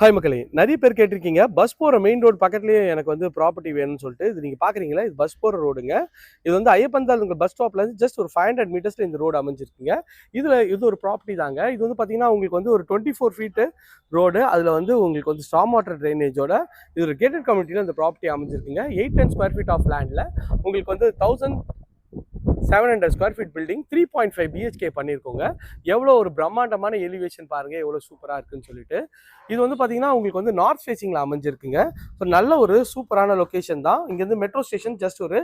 Hi மக்களே நிறைய பேர் கேட்டிருக்கீங்க. பஸ் போகிற மெயின் ரோடு பக்கத்துலேயே எனக்கு வந்து ப்ராப்பர்ட்டி வேணும்னு சொல்லிட்டு இது நீங்கள் பார்க்குறீங்களா இது பஸ் போகிற ரோடுங்க இது வந்து ஐயப்பந்தால் உங்கள் பஸ் ஸ்டாப்லேருந்து ஜஸ்ட் ஒரு ஃபைவ் ஹண்ட்ரட் மீட்டர்ஸில் இந்த ரோடு அமைஞ்சிருக்குங்க. இதில் இது ஒரு ப்ராப்பர்ட்டி தாங்க. இது வந்து பார்த்தீங்கன்னா உங்களுக்கு வந்து ஒரு டுவெண்ட்டி ஃபோர் ஃபீட்டு ரோடு அதில் வந்து உங்களுக்கு வந்து ஸ்டாம் வாட்டர் ட்ரைனேஜோட இது ஒரு கேட்டட் கம்யூனிட்டியில் இந்த ப்ராப்பர்ட்டி அமைஞ்சிருக்குங்க. Eight ten square feet of லேண்டில் உங்களுக்கு வந்து thousand seven hundred square feet building three point five BHK பண்ணியிருக்கோங்க எவ்வளோ ஒரு பிரம்மாண்டமான எலிவேஷன் பாருங்கள் எவ்வளோ சூப்பராக இருக்குன்னு சொல்லிட்டு. இது வந்து பார்த்தீங்கன்னா உங்களுக்கு வந்து நார்த் ஃபேசிங்கில் அமைஞ்சிருக்குங்க. ஸோ நல்ல ஒரு சூப்பரான லொக்கேஷன் தான். இங்கேருந்து மெட்ரோ ஸ்டேஷன் ஜஸ்ட் ஒரு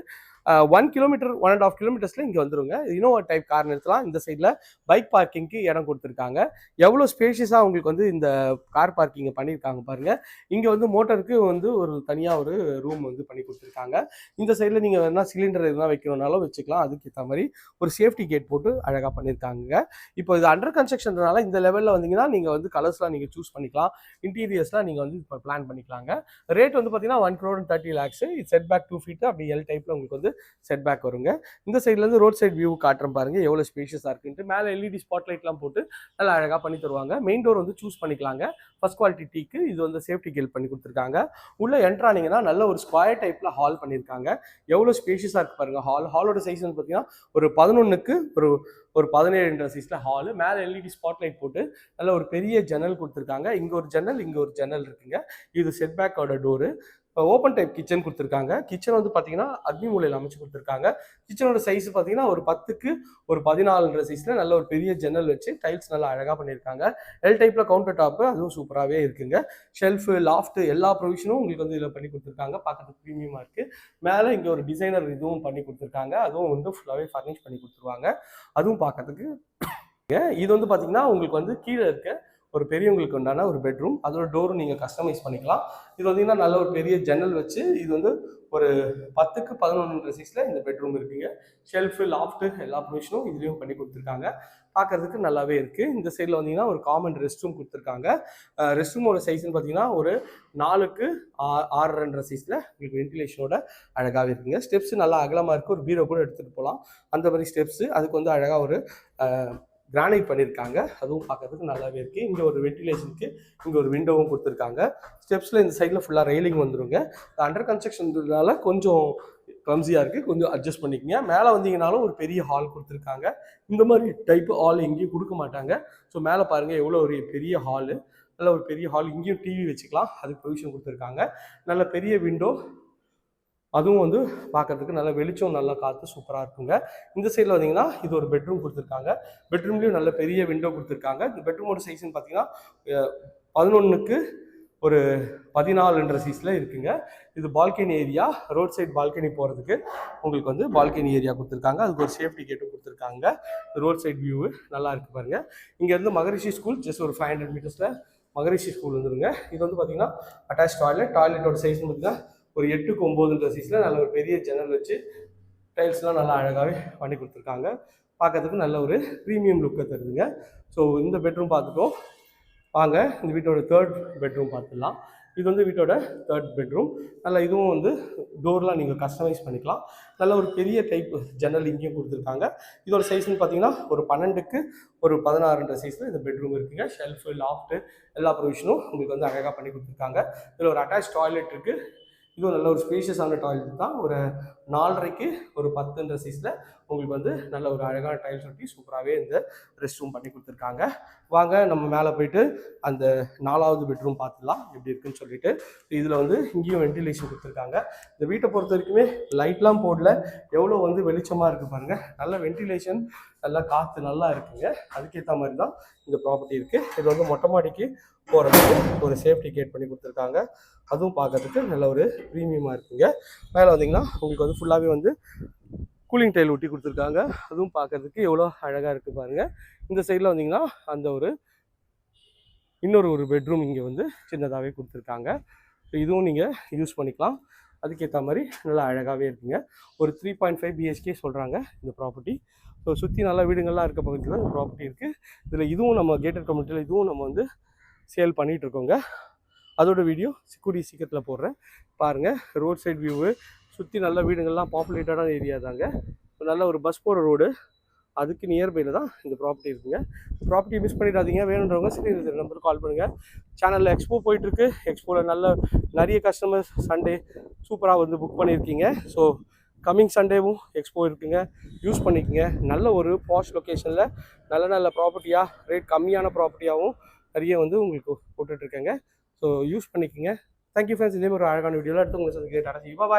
one kilometre one and half கிலோமீட்டர்ஸில் இங்கே வந்துருங்க. இனோவா டைப் கார் நிறுத்தலாம் இந்த சைடில் பைக் பார்க்கிங்க்கு இடம் கொடுத்துருக்காங்க. எவ்வளோ ஸ்பேஷியஸாக உங்களுக்கு வந்து இந்த கார் பார்க்கிங்கை பண்ணியிருக்காங்க பாருங்கள் இங்கே வந்து மோட்டருக்கு வந்து ஒரு தனியாக ஒரு ரூம் வந்து பண்ணி கொடுத்துருக்காங்க. இந்த சைடில் நீங்கள் வேணால் சிலிண்டர் எதுனா வைக்கணும்னாலும் வச்சுக்கலாம். அதுக்கேற்ற மாதிரி ஒரு சேஃப்டி கேட் போட்டு அழகாக பண்ணியிருக்காங்க. இப்போ இது அண்டர் கன்ஸ்ட்ரக்ஷன்றனால இந்த லெவலில் வந்தீங்கன்னா நீங்கள் வந்து கலர்ஸ்லாம் நீங்கள் சூஸ் பண்ணிக்கலாம். இன்டீரியர்ஸ்லாம் நீங்கள் வந்து இப்போ பிளான் பண்ணிக்கலாங்க. ரேட் வந்து பார்த்தீங்கன்னா one crore thirty lakhs it set back two feet அப்படி எல் டைப்பில் உங்களுக்கு வந்து செட் பேக் வருங்க. இந்த சைட்லேருந்து ரோட் சைட் வியூ காட்டுறேன் பாருங்கள் எவ்வளோ ஸ்பேஷியஸாக இருக்குன்ட்டு. மேலே எல்இடி ஸ்பாட் லைட்லாம் போட்டு நல்லா அழகாக பண்ணி தருவாங்க. மெயின் டோர் வந்து சூஸ் பண்ணிக்கலாங்க. ஃபஸ்ட் குவாலிட்டி டீக்கு இது வந்து சேஃப்டி கேல் பண்ணி கொடுத்துருக்காங்க. உள்ளே என்ட்ரானிங்கன்னா நல்ல ஒரு ஸ்கொயர் டைப்பில் ஹால் பண்ணியிருக்காங்க. எவ்வளோ ஸ்பேஷியஸாக இருக்கு பாருங்கள் ஹால் ஹாலோட சைஸ் வந்து பார்த்தீங்கன்னா ஒரு பதினொன்றுக்கு ஒரு ஒரு பதினேழுன்ற சைஸில் ஹாலு மேலே எல்இடி ஸ்பாட் லைட் போட்டு நல்ல ஒரு பெரிய ஜன்னல் கொடுத்துருக்காங்க. இங்கே ஒரு ஜன்னல் இங்கே ஒரு ஜன்னல் இருக்குங்க. இது செட் பேக்கோட டோரு ஓப்பன் டைப் கிச்சன் கொடுத்துருக்காங்க. கிச்சன் வந்து பார்த்தீங்கன்னா அக்னி மூலையில் அமைச்சு கொடுத்துருக்காங்க. கிச்சனோட சைஸ் பார்த்தீங்கன்னா ஒரு பத்துக்கு ஒரு பதினாலுன்ற சைஸில் நல்ல ஒரு பெரிய ஜன்னல் வச்சு டைல்ஸ் நல்லா அழகாக பண்ணியிருக்காங்க. எல் டைப்பில் கவுண்டர் டாப்பு அதுவும் சூப்பராகவே இருக்குங்க. ஷெல்ஃபு லாஃப்ட் எல்லா ப்ரொவிஷனும் உங்களுக்கு வந்து இதில் பண்ணி கொடுத்துருக்காங்க. பார்க்கறதுக்கு ப்ரீமியமாக இருக்குது மேலே இங்கே ஒரு டிசைனர் இதுவும் பண்ணி கொடுத்துருக்காங்க. அதுவும் வந்து ஃபுல்லாகவே ஃபர்னிஷ் பண்ணி கொடுத்துருவாங்க. அதுவும் பார்க்கறதுக்கு இது வந்து பார்த்தீங்கன்னா உங்களுக்கு வந்து கீழே இருக்க ஒரு பெரியவங்களுக்கு உண்டான ஒரு பெட்ரூம் அதோட டோரும் நீங்கள் கஸ்டமைஸ் பண்ணிக்கலாம். இது வந்தீங்கன்னா நல்ல ஒரு பெரிய ஜன்னல் வச்சு இது வந்து ஒரு பத்துக்கு பதினொன்று சைஸில் இந்த பெட்ரூம் இருக்குங்க. ஷெல்ஃபு லாஃப்ட்டு எல்லா ப்ரொவிஷனும் இதுலேயும் பண்ணி கொடுத்துருக்காங்க. பார்க்கறதுக்கு நல்லாவே இருக்குது இந்த சைடில் வந்தீங்கன்னா ஒரு காமன் ரெஸ்ட் ரூம் கொடுத்துருக்காங்க ரெஸ்ட் ரூமோட சைஸ்னு பார்த்தீங்கன்னா ஒரு நாலுக்கு ஆ ஆறரைன்ற சைஸில் உங்களுக்கு வென்டிலேஷனோட அழகாகவே இருக்குங்க. ஸ்டெப்ஸ் நல்லா அகலமாக இருக்குது ஒரு பீரோ கூட எடுத்துகிட்டு போகலாம் அந்த மாதிரி ஸ்டெப்ஸு அதுக்கு வந்து அழகாக ஒரு கிரானைட் பண்ணியிருக்காங்க அதுவும் பார்க்கறதுக்கு நல்லாவே இருக்குது இங்கே ஒரு வென்டிலேஷனுக்கு இங்கே ஒரு விண்டோவும் கொடுத்துருக்காங்க. ஸ்டெப்ஸில் இந்த சைடில் ஃபுல்லாக ரெயிலிங் வந்துருங்க. அண்டர் கன்ஸ்ட்ரக்ஷன்றதுனால கொஞ்சம் க்ளம்ஸியாக இருக்குது கொஞ்சம் அட்ஜஸ்ட் பண்ணிக்கங்க. மேலே வந்தீங்கனாலும் ஒரு பெரிய ஹால் கொடுத்துருக்காங்க. இந்த மாதிரி டைப்பு ஹால் எங்கேயும் கொடுக்க மாட்டாங்க. ஸோ மேலே பாருங்கள் எவ்வளோ ஒரு பெரிய ஹாலு நல்ல ஒரு பெரிய ஹால் இங்கேயும் டிவி வச்சுக்கலாம். அதுக்கு ப்ரொவிஷன் கொடுத்துருக்காங்க. நல்ல பெரிய விண்டோ அதுவும் வந்து பார்க்கறதுக்கு நல்ல வெளிச்சம் நல்லா காற்று சூப்பராக இருக்குங்க. இந்த சைடில் பார்த்தீங்கன்னா இது ஒரு பெட்ரூம் கொடுத்துருக்காங்க. பெட்ரூம்லேயும் நல்ல பெரிய விண்டோ கொடுத்துருக்காங்க. இந்த பெட்ரூமோட சைஸ்ன்னு பார்த்தீங்கன்னா பதினொன்றுக்கு ஒரு பதினாலுன்ற சீஸில் இருக்குங்க. இது balcony area road side balcony போகிறதுக்கு உங்களுக்கு வந்து பால்கனி ஏரியா கொடுத்துருக்காங்க. அதுக்கு ஒரு சேஃப்டி கேட்டும் கொடுத்துருக்காங்க. ரோட் சைட் வியூவு நல்லா இருக்கு பாருங்க. இங்கேருந்து மகரிஷி ஸ்கூல் ஜஸ்ட் ஒரு ஃபைவ் ஹண்ட்ரட் மீட்டர்ஸில் மகரிஷி ஸ்கூல் வந்துருங்க. இது வந்து பார்த்தீங்கன்னா அட்டாச் டாய்லெட் டாய்லெட்டோட சைஸ் பார்த்தீங்கன்னா ஒரு எட்டுக்கு ஒம்போதுன்ற சைஸில் நல்ல ஒரு பெரிய ஜன்னல் வச்சு டைல்ஸ்லாம் நல்லா அழகாகவே பண்ணி கொடுத்துருக்காங்க. பார்க்கறதுக்கு நல்ல ஒரு ப்ரீமியம் லுக்கை தருதுங்க. ஸோ இந்த பெட்ரூம் பார்த்துட்டோம். வாங்க இந்த வீட்டோட தேர்ட் பெட்ரூம் பார்த்துடலாம். இது வந்து வீட்டோட தேர்ட் பெட்ரூம் நல்ல இதுவும் வந்து டோர்லாம் நீங்கள் கஸ்டமைஸ் பண்ணிக்கலாம். நல்ல ஒரு பெரிய டைப் ஜன்னல் இங்கேயும் கொடுத்துருக்காங்க. இதோட சைஸ்னு பார்த்தீங்கன்னா ஒரு பன்னெண்டுக்கு ஒரு பதினாறுன்ற சைஸில் இந்த பெட்ரூம் இருக்குங்க. ஷெல்ஃபு லாஃப்ட்டு எல்லா ப்ரொவிஷனும் உங்களுக்கு வந்து அழகாக பண்ணி கொடுத்துருக்காங்க. இதில் ஒரு அட்டாச் டாய்லெட் இருக்குது இதுவும் நல்ல ஒரு ஸ்பேஷியஸான டாய்லெட் தான். ஒரு நாலரைக்கு ஒரு பத்துன்ற சைஸில் உங்களுக்கு வந்து நல்ல ஒரு அழகான டைல்ஸ் ஒட்டி சூப்பராகவே இந்த ரெஸ்ட் ரூம் பண்ணி கொடுத்துருக்காங்க. வாங்க நம்ம மேலே போயிட்டு அந்த நாலாவது பெட்ரூம் பார்த்துடலாம். எப்படி இருக்குன்னு சொல்லிட்டு இதில் வந்து இங்கேயும் வென்டிலேஷன் கொடுத்துருக்காங்க. இந்த வீட்டை பொறுத்த வரைக்குமே லைட்லாம் போடல. எவ்வளோ வந்து வெளிச்சமாக இருக்குது பாருங்கள் நல்ல வென்டிலேஷன் நல்லா காற்று நல்லா இருக்குங்க. அதுக்கேற்ற மாதிரி தான் இந்த ப்ராப்பர்ட்டி இருக்குது இது வந்து மொட்டை மாடிக்கு போகிறதுக்கு ஒரு சேஃப்டி கேட் பண்ணி கொடுத்துருக்காங்க. அதுவும் பார்க்கறதுக்கு நல்ல ஒரு ப்ரீமியமாக இருக்குங்க. மேலே வந்தீங்கன்னா உங்களுக்கு வந்து ஃபுல்லாகவே வந்து கூலிங் டைல் ஒட்டி கொடுத்துருக்காங்க. அதுவும் பார்க்கறதுக்கு எவ்வளோ அழகாக இருக்குது பாருங்கள் இந்த சைடில் வந்தீங்கன்னா அந்த ஒரு இன்னொரு ஒரு பெட்ரூம் இங்கே வந்து சின்னதாகவே கொடுத்துருக்காங்க. இதுவும் நீங்கள் யூஸ் பண்ணிக்கலாம். அதுக்கேற்ற மாதிரி நல்லா அழகாகவே இருக்குங்க. ஒரு த்ரீ பாயிண்ட் ஃபைவ் பிஹெச்கே சொல்கிறாங்க இந்த ப்ராப்பர்ட்டி ஸோ சுற்றி நல்லா வீடுங்கள்லாம் இருக்க பகுதியில் இந்த ப்ராப்பர்ட்டி இருக்குது இதில் இதுவும் நம்ம கேட்டட் கம்யூனிட்டியில் இதுவும் நம்ம வந்து சேல் பண்ணிகிட்ருக்கோங்க அதோடய அதோட வீடியோ கூடிய சீக்கிரத்தில் போடுறேன். பாருங்கள் ரோட் சைடு வியூவு சுற்றி நல்ல வீடுங்கள்லாம் பாப்புலேட்டடான ஏரியா தாங்க. நல்ல ஒரு பஸ் போகிற ரோடு அதுக்கு நியர்பையில் தான் இந்த ப்ராப்பர்ட்டி இருக்குங்க. ப்ராப்பர்ட்டி மிஸ் பண்ணிடாதீங்க. வேணுன்றவங்க சரி நம்பருக்கு கால் பண்ணுங்கள் சேனலில் எக்ஸ்போ போயிட்டுருக்கு. எக்ஸ்போவில் நல்ல நிறைய கஸ்டமர்ஸ் சண்டே சூப்பராக வந்து புக் பண்ணியிருக்கீங்க. ஸோ கம்மிங் சண்டேவும் எக்ஸ்போ இருக்குங்க. யூஸ் பண்ணிக்கோங்க. நல்ல ஒரு பாஷ் லொக்கேஷனில் நல்ல நல்ல ப்ராப்பர்ட்டியாக ரேட் கம்மியான ப்ராப்பர்ட்டியாகவும் நிறைய வந்து உங்களுக்கு போட்டுட்ருக்கேங்க ஸோ யூஸ் பண்ணிக்கோங்க. தேங்க்யூ ஃப்ரெண்ட்ஸ் இதே மாதிரி ஒரு அழகான வீடியோவில் எடுத்து உங்களுக்கு சந்திக்கிறேன். டாடா பாய்